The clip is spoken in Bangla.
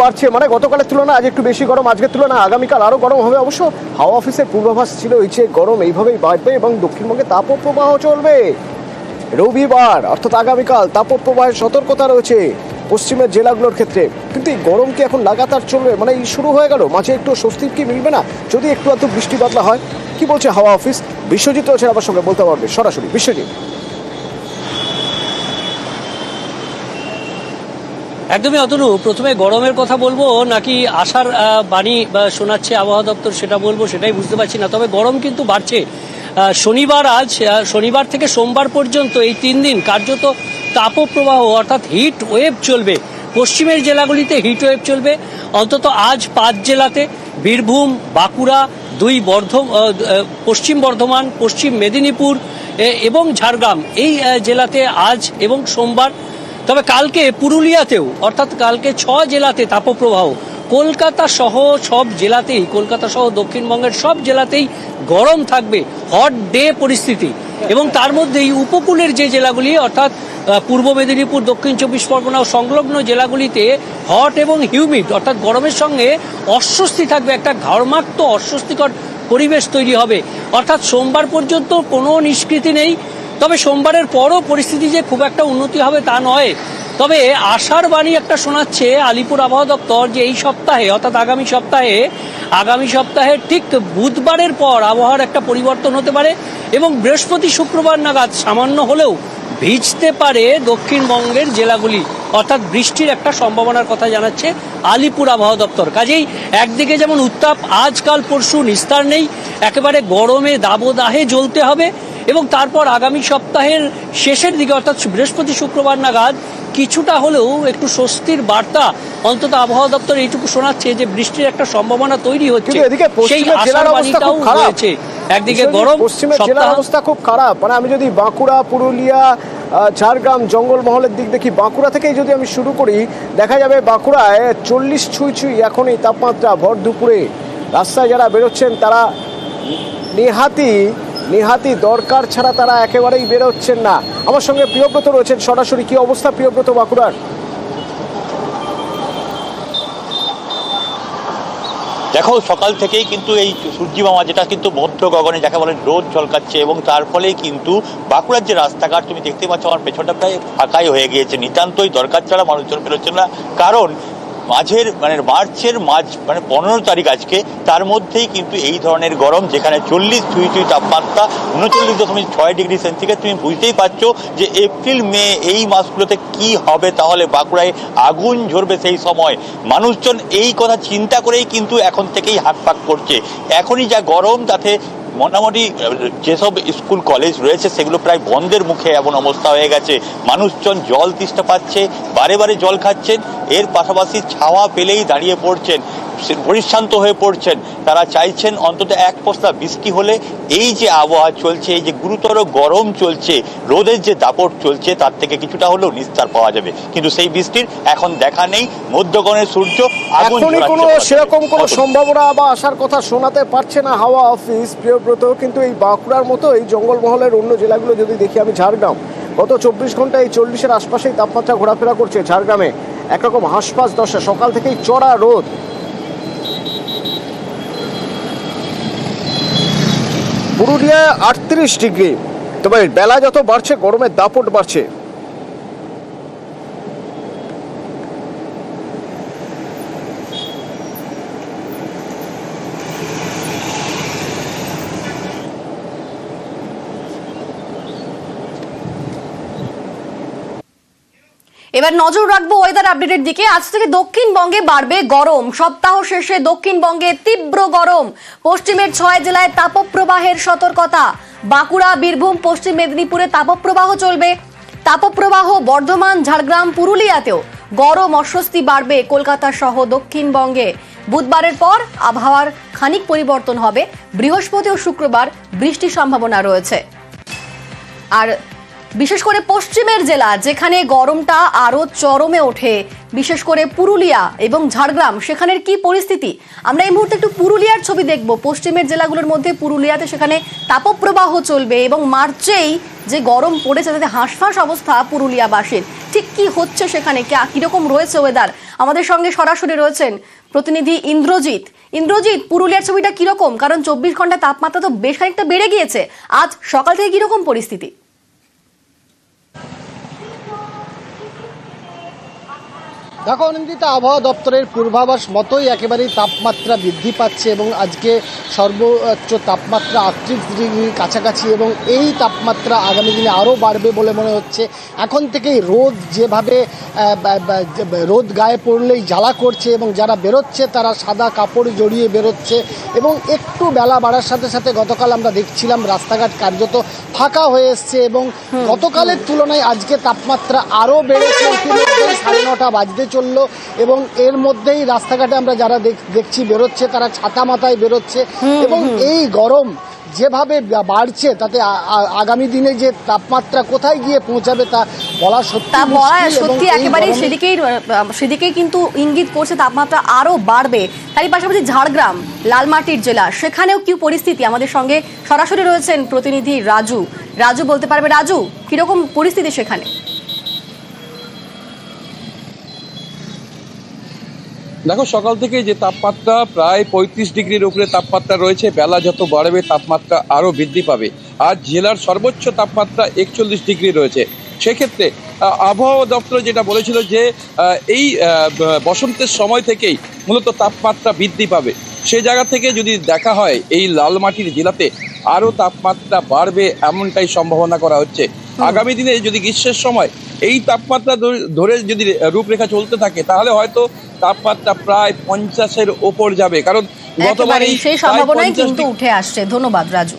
বাড়ছে। মানে গতকালের তুলনায় আজ একটু বেশি গরম, আজকের তুলনায় আগামীকাল আরও গরম হবে। অবশ্য হাওয়া অফিসের পূর্বাভাস ছিল এই যে গরম এইভাবেই বাড়বে এবং দক্ষিণবঙ্গে তাপপ্রবাহ চলবে। রবিবার, অর্থাৎ আগামীকাল, তাপপ্রবাহের সতর্কতা রয়েছে পশ্চিমের জেলাগুলোর ক্ষেত্রে। কিন্তু এই গরম কি এখন লাগাতার চলবে? মানে এই শুরু হয়ে গেল, মাঝে একটু স্বস্তির কি মিলবে না? যদি একটু একটু বৃষ্টি বাদলা হয়, কি বলছে হাওয়া অফিস? বিশ্বজিৎ রয়েছে আমার সঙ্গে, বলতে পারবে সরাসরি। বিশ্বজিৎ। একদমই অতনু প্রথমে গরমের কথা বলব নাকি আহ, বাণী বা শোনাচ্ছে আবহাওয়া দপ্তর সেটা বলব সেটাই বুঝতে পারছি না। তবে গরম কিন্তু বাড়ছে। শনিবার আজ শনিবার থেকে সোমবার পর্যন্ত এই তিন দিন কার্যত তাপপ্রবাহ অর্থাৎ হিট ওয়েভ চলবে। পশ্চিমের জেলাগুলিতে হিট ওয়েভ চলবে। অন্তত আজ পাঁচ জেলাতে বীরভূম বাঁকুড়া দুই বর্ধ পশ্চিম বর্ধমান পশ্চিম মেদিনীপুর এবং ঝাড়গ্রাম। এই জেলাতে আজ এবং সোমবার তবে কালকে পুরুলিয়াতেও, অর্থাৎ কালকে ছ জেলাতে তাপপ্রবাহ। কলকাতা সহ সব জেলাতেই, কলকাতা সহ দক্ষিণবঙ্গের সব জেলাতেই গরম থাকবে হট ডে পরিস্থিতি। এবং তার মধ্যেই উপকূলের যে জেলাগুলি, অর্থাৎ পূর্ব মেদিনীপুর, দক্ষিণ চব্বিশ পরগনা সংলগ্ন জেলাগুলিতে হট এবং হিউমিড অর্থাৎ গরমের সঙ্গে অস্বস্তি থাকবে, একটা ঘর্মাক্ত অস্বস্তিকর পরিবেশ তৈরি হবে। অর্থাৎ সোমবার পর্যন্ত কোনো নিষ্কৃতি নেই। তবে সোমবারের পরও পরিস্থিতি যে খুব একটা উন্নতি হবে তা নয়। তবে আশার বাণী একটা শোনাচ্ছে আলিপুর আবহাওয়া দপ্তর যে এই সপ্তাহে, অর্থাৎ আগামী সপ্তাহে আগামী সপ্তাহে ঠিক বুধবারের পর আবহাওয়ার একটা পরিবর্তন হতে পারে এবং বৃহস্পতি শুক্রবার নাগাদ সামান্য হলেও ভিজতে পারে দক্ষিণবঙ্গের জেলাগুলি। অর্থাৎ বৃষ্টির একটা সম্ভাবনার কথা জানাচ্ছে আলিপুর আবহাওয়া দপ্তর। কাজেই একদিকে যেমন উত্তাপ, আজকাল পরশু নিস্তার নেই। একেবারে গরমে দাবদাহে জ্বলতে হবে। এবং তারপর আগামী সপ্তাহের শেষের দিকে অর্থাৎ বৃহস্পতি শুক্রবার নাগাদ কিছুটা হলেও একটু স্বস্তির বার্তা অন্তত আবহাওয়া দপ্তর এইটুকু শোনাচ্ছে যে বৃষ্টির একটা সম্ভাবনা তৈরি হচ্ছে। সেই পশ্চিমের জেলার আশার অবস্থা খুব বাণীটাও খারাপ। রয়েছে। একদিকে গরম পশ্চিমের জেলার অবস্থা খুব খারাপ। মানে আমি যদি বাঁকুড়া পুরুলিয়া ঝাড়গ্রাম জঙ্গলমহলের দিক দেখি বাঁকুড়া থেকেই যদি আমি শুরু করি দেখা যাবে বাঁকুড়ায় চল্লিশ ছুঁই ছুঁই এখনই তাপমাত্রা ভর দুপুরে। রাস্তায় যারা বেরোচ্ছেন তারা নেহাতি নেহাতি দরকার ছাড়া তারা একেবারেই বেরোচ্ছেন না। আমার সঙ্গে প্রিয়ব্রত রয়েছেন। সরাসরি কি অবস্থা প্রিয়ব্রত বাঁকুড়ার? দেখো, সকাল থেকেই কিন্তু এই সূর্যি মামা যেটা কিন্তু মধ্য গগনে যাকে বলে রোদ ঝলকাচ্ছে এবং তার ফলে কিন্তু বাঁকুড়ার যে রাস্তাঘাট তুমি দেখতে পাচ্ছ, আমার পেছনটা প্রায় ফাঁকাই হয়ে গিয়েছে। নিতান্তই দরকার ছাড়া মানুষজন বেরোচ্ছে না। কারণ মাঝের মানে মার্চের মাঝ মানে পনেরো তারিখ আজকে, তার মধ্যেই কিন্তু এই ধরনের গরম, যেখানে চল্লিশ ছুঁই ছুঁই তাপমাত্রা, উনচল্লিশ দশমিক ছয় ডিগ্রি সেন্টিগ্রেড, তুমি বুঝতেই পারছ যে এপ্রিল, মে এই মাসগুলোতে কি হবে তাহলে বাঁকুড়ায় আগুন ঝরবে সেই সময়। মানুষজন এই কথা চিন্তা করেই কিন্তু এখন থেকেই হাত পাক করছে। এখনই যা গরম, তাতে মোটামুটি যেসব স্কুল, কলেজ রয়েছে, সেগুলো প্রায় বন্ধের মুখে এমন অবস্থা হয়ে গেছে। মানুষজন জল তৃষ্ণা পাচ্ছে, বারে বারে জল খাচ্ছেন এর পাশাপাশি ছাওয়া পেলেই দাঁড়িয়ে পড়ছেন পরিশ্রান্ত হয়ে পড়ছেন। তারা চাইছেন অন্তত এক পশলা বৃষ্টি হলে এই যে আবহাওয়া চলছে এই যে গুরুতর গরম চলছে রোদের যে দাপট চলছে তার থেকে কিছুটা হলেও নিস্তার পাওয়া যাবে। কিন্তু সেই বৃষ্টির এখন দেখা নেই। মধ্যগণের সূর্য আগুন কোনো সেরকম কোনো? সম্ভাবনা বা আসার কথা শোনাতে পারছে না হাওয়া অফিস প্রিয়ব্রত। কিন্তু এই বাঁকুড়ার মতো এই জঙ্গলমহলের অন্য জেলাগুলো যদি দেখি আমি ঝাড়গ্রাম গত চব্বিশ ঘন্টায় এই চল্লিশের আশপাশেই তাপমাত্রা ঘোরাফেরা করছে ঝাড়গ্রামে। একরকম হাঁসফাঁস দশা, সকাল থেকেই চড়া রোদ। পুরুলিয়া আটত্রিশ ডিগ্রি, তবে বেলা যত বাড়ছে গরমের দাপট বাড়ছে। এবার নজর রাখব ওয়েদার আপডেটের দিকে। আজ থেকে দক্ষিণবঙ্গে বাড়বে গরম। সপ্তাহ শেষে দক্ষিণবঙ্গে তীব্র গরম। পশ্চিমের ছয় জেলায় তাপপ্রবাহের সতর্কতা। বাঁকুড়া, বীরভূম, পশ্চিম মেদিনীপুরে তাপপ্রবাহ চলবে। তাপপ্রবাহ বর্ধমান, ঝাড়গ্রাম, পুরুলিয়াতেও গরম অস্বস্তি বাড়বে কলকাতা সহ দক্ষিণবঙ্গে। বুধবারের পর আবহাওয়ার খানিক পরিবর্তন হবে। বৃহস্পতি ও শুক্রবার বৃষ্টির সম্ভাবনা রয়েছে। আর বিশেষ করে পশ্চিমের জেলা, যেখানে গরমটা আরও চরমে ওঠে। বিশেষ করে পুরুলিয়া এবং ঝাড়গ্রাম, সেখানের কি পরিস্থিতি? আমরা এই মুহূর্তে একটু পুরুলিয়ার ছবি দেখব। পশ্চিমের জেলাগুলোর মধ্যে পুরুলিয়াতে সেখানে তাপপ্রবাহ চলবে এবং মার্চেই যে গরম পড়েছে, তাতে হাঁসফাঁস অবস্থা পুরুলিয়াবাসীর। ঠিক কি হচ্ছে সেখানে? কে- কীরকম রয়েছে ওয়েদার আমাদের সঙ্গে সরাসরি রয়েছেন প্রতিনিধি ইন্দ্রজিৎ। ইন্দ্রজিৎ, পুরুলিয়ার ছবিটা কীরকম? কারণ চব্বিশ ঘণ্টা তাপমাত্রা তো বেশ খানিকটা বেড়ে গিয়েছে। আজ সকাল থেকে কীরকম পরিস্থিতি? দেখো অনিন্দিতা আবহাওয়া দপ্তরের পূর্বাভাস মতোই একেবারেই তাপমাত্রা বৃদ্ধি পাচ্ছে এবং আজকে সর্বোচ্চ তাপমাত্রা আটত্রিশ ডিগ্রির কাছাকাছি এবং এই তাপমাত্রা আগামী দিনে আরও বাড়বে বলে মনে হচ্ছে। এখন থেকেই রোদ যেভাবে রোদ গায়ে পড়লেই জ্বালা করছে এবং যারা বেরোচ্ছে তারা সাদা কাপড় জড়িয়ে বেরোচ্ছে এবং একটু বেলা বাড়ার সাথে সাথে গতকাল আমরা দেখছিলাম রাস্তাঘাট কার্যত ফাঁকা হয়ে এসছে এবং গতকালের তুলনায় আজকে তাপমাত্রা আরও বেড়েছে। সাড়ে নটা বাজতে চলল এবং এর মধ্যেই রাস্তাঘাটে আমরা যারা দেখছি বেরোচ্ছে তারা ছাতা মাথায় বেরোচ্ছে এবং এই গরম যেভাবে বাড়ছে তাতে আগামী দিনে যে তাপমাত্রা কোথায় গিয়ে পৌঁছাবে তা বলা সত্যি সত্যি একেবারেই সেদিকেই সেদিকেই কিন্তু ইঙ্গিত করছে তাপমাত্রা আরও বাড়বে। তারই পাশাপাশি ঝাড়গ্রাম লালমাটির জেলা সেখানেও কি পরিস্থিতি? আমাদের সঙ্গে সরাসরি রয়েছেন প্রতিনিধি রাজু। রাজু বলতে পারবে রাজু কীরকম পরিস্থিতি সেখানে? দেখো সকাল থেকে যে তাপমাত্রা প্রায় পঁয়ত্রিশ ডিগ্রির উপরে তাপমাত্রা রয়েছে বেলা যত বাড়বে তাপমাত্রা আরও বৃদ্ধি পাবে। আজ জেলার সর্বোচ্চ তাপমাত্রা একচল্লিশ ডিগ্রি রয়েছে। সেক্ষেত্রে আবহাওয়া দপ্তর যেটা বলেছিল যে এই বসন্তের সময় থেকেই মূলত তাপমাত্রা বৃদ্ধি পাবে। সেই জায়গা থেকে যদি দেখা হয় এই লালমাটির জেলাতে আরও তাপমাত্রা বাড়বে এমনটাই সম্ভাবনা করা হচ্ছে। আগামী দিনে যদি গ্রীষ্মের সময় এই তাপমাত্রা ধরে- যদি রূপরেখা চলতে থাকে তাহলে হয়তো তাপমাত্রা প্রায় পঞ্চাশের ওপর যাবে। কারণ গতবার এই সেই সম্ভাবনাই কিন্তু উঠে আসছে। ধন্যবাদ রাজু।